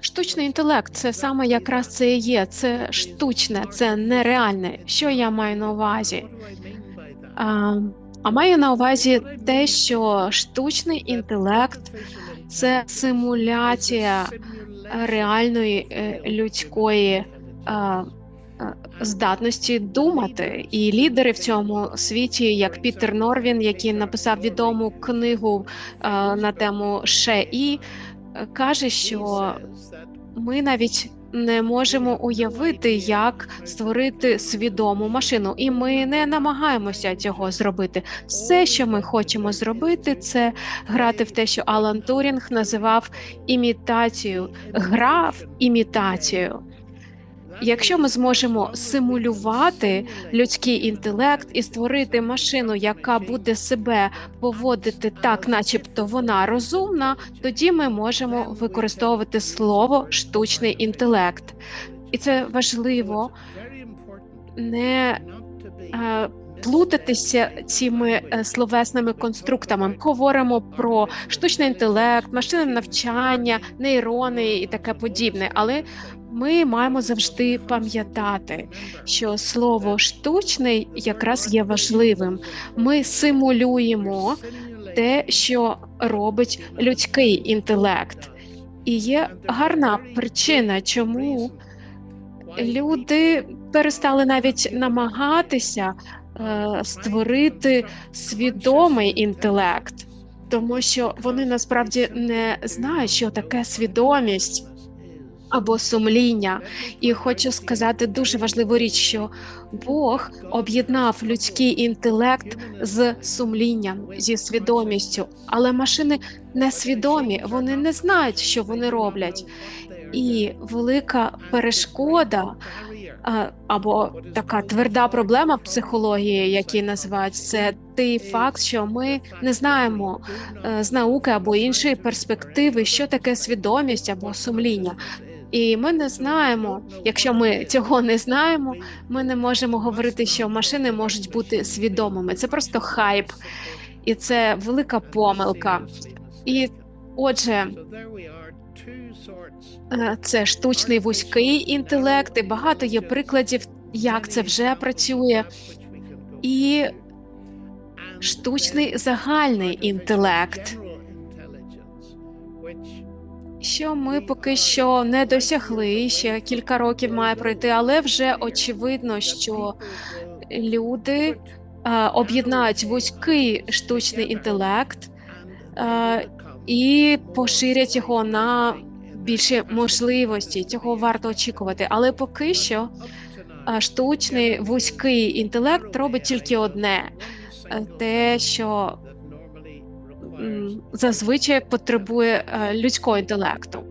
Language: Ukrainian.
Штучний інтелект це саме якраз це є. Це штучне, це нереальне. Що я маю на увазі? А, а маю на увазі те, що штучний інтелект це симуляція реальної е, людської е, е, здатності думати. І лідери в цьому світі, як Пітер Норвін, який написав відому книгу е, на тему ШЕІ, е, каже, що ми навіть не можемо уявити, як створити свідому машину, і ми не намагаємося цього зробити. Все, що ми хочемо зробити, це грати в те, що Алан Турінг називав імітацію, гра в імітацію. Якщо ми зможемо симулювати людський інтелект і створити машину, яка буде себе поводити так, начебто вона розумна, тоді ми можемо використовувати слово штучний інтелект. І це важливо не е, плутатися цими е, словесними конструктами. Ми говоримо про штучний інтелект, машинне навчання, нейрони і таке подібне. Але ми маємо завжди пам'ятати, що слово штучний якраз є важливим. Ми симулюємо те, що робить людський інтелект. І є гарна причина, чому люди перестали навіть намагатися е, створити свідомий інтелект, тому що вони насправді не знають, що таке свідомість. Або сумління, і хочу сказати дуже важливу річ, що Бог об'єднав людський інтелект з сумлінням, зі свідомістю, але машини несвідомі, вони не знають, що вони роблять. І велика перешкода або така тверда проблема психології, які називають це той факт, що ми не знаємо е, з науки або іншої перспективи, що таке свідомість або сумління. І ми не знаємо, якщо ми цього не знаємо, ми не можемо говорити, що машини можуть бути свідомими. Це просто хайп, і це велика помилка. І отже, Е, Це штучний вузький інтелект, і багато є прикладів, як це вже працює, і штучний загальний інтелект, що ми поки що не досягли. Ще кілька років має пройти, але вже очевидно, що люди е, об'єднають вузький штучний інтелект е, і поширять його на більше можливості. Цього варто очікувати. Але поки що е, штучний вузький інтелект робить тільки одне: е, те, що зазвичай потребує е, людського інтелекту.